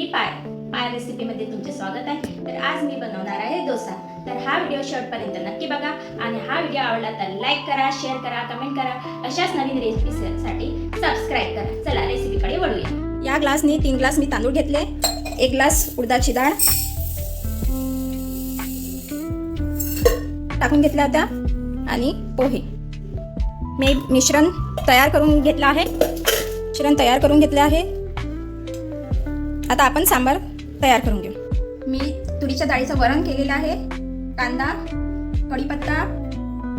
मी पाय पाय रेसिपीमध्ये तुमचे स्वागत आहे. तर आज मी बनवणार आहे डोसा. तर हा व्हिडिओ शेवटपर्यंत नक्की बघा आणि हा व्हिडिओ आवडला तर लाईक करा शेअर करा कमेंट करा. अशाच नवीन रेसिपीसाठी सबस्क्राईब करा. चला रेसिपीकडे वळूया. या ग्लासने तीन ग्लास मी तांदूळ घेतले. एक ग्लास उडदाची डाळ. टाकून घेतल्या होत्या. आणि पोहे. मी मिश्रण तयार करून घेतलं आहे. मिश्रण तयार करून घेतलं आहे. आता आपण सांबार तयार करून घेऊ. मी तुरीच्या डाळीचं वरण केलेलं आहे. कांदा कढीपत्ता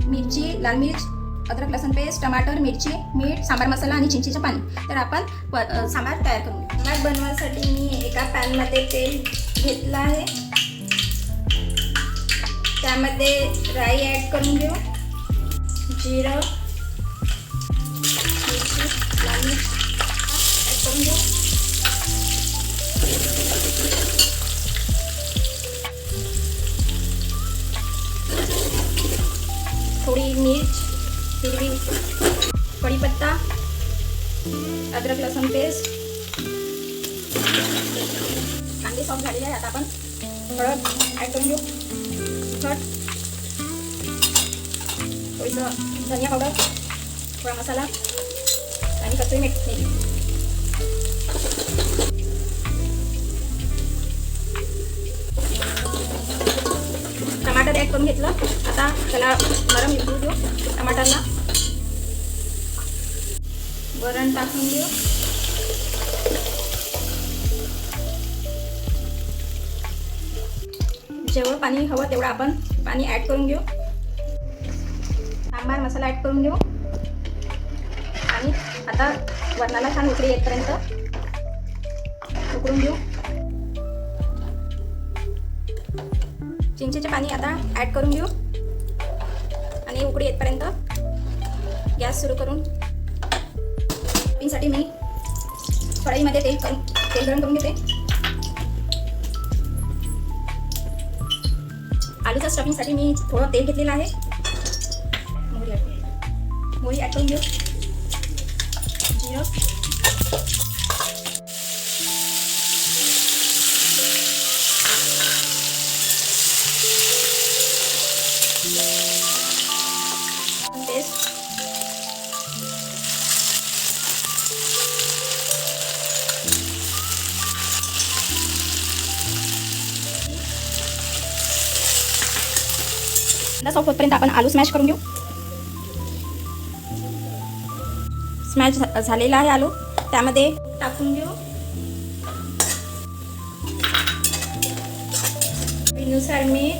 मिरची लाल मिर्च अद्रक लसूण पेस्ट टमाटर मिरची मीठ सांबार मसाला आणि चिंचेचं पाणी. तर आपण सांबार तयार करून घेऊ. सांबार बनवण्यासाठी मी एका पॅनमध्ये तेल घेतलं आहे. त्यामध्ये राई ॲड करून घेऊ. जिरं मिरची लाल मिर्च ॲड करून घेऊ. कढीपत्ता अद्रक लसूण पेस्ट. कांदे सॉफ्ट झालेले आहे. आता आपण हळद ॲड करून घेऊ. तिखट थोडीसं धनिया पावडर थोडा मसाला आणि कसुरी मेथी. टमाटर ॲड करून घेतलं. आता त्याला नरम विकू देऊ. टमाटरला वरण टाकून देऊ. जेवढं पाणी हवं तेवढं आपण पाणी ॲड करून घेऊ. सांबार मसाला ॲड करून घेऊ. आणि आता वरणाला छान उकडी येतपर्यंत उकळून घेऊ. चिंचेचे पाणी आता ॲड करून घेऊ. आणि उकडी येतपर्यंत गॅस सुरू करून साठी मी कढईमध्ये तेल करून तेल गरम करून घेते. आलूच्या स्टफिंगसाठी मी थोडं तेल घेतलेलं आहे. मोहरी ॲड मोहरी ॲड करून घेऊ. सॉफ्ट होतपर्यंत आपण आलू स्मॅश करून घेऊ. स्मॅश झा- झालेला आहे आलू. त्यामध्ये टाकून घेऊ. चवीनुसार मी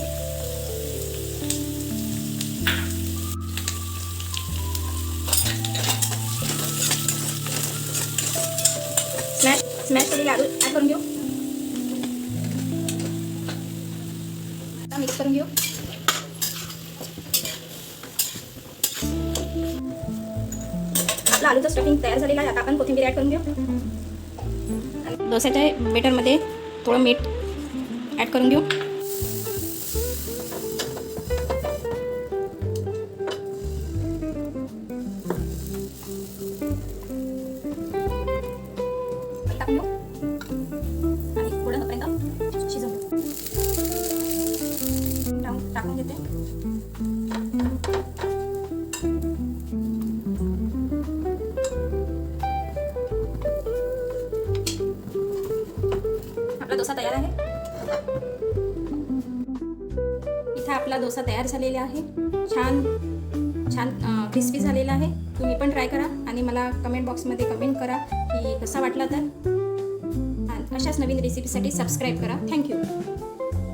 स्मॅश स्मॅश केलेले आलू ॲड करून घेऊ. मिक्स करून घेऊ. आलूचं स्टफिंग तयार झालेलं आहे. आता आपण कोथिंबीर ॲड करून घेऊ. आणि डोस्याच्या बेटरमध्ये थोडं मीठ ॲड करून घेऊ. डोसा तयार आहे. इथे आपला डोसा तयार झालेला आहे. छान छान क्रिस्पी झालेला आहे. तुम्ही पण ट्राय करा आणि मला कमेंट बॉक्समध्ये कमेंट करा की कसा वाटला तर. अशाच नवीन रेसिपीसाठी सबस्क्राईब करा. थँक्यू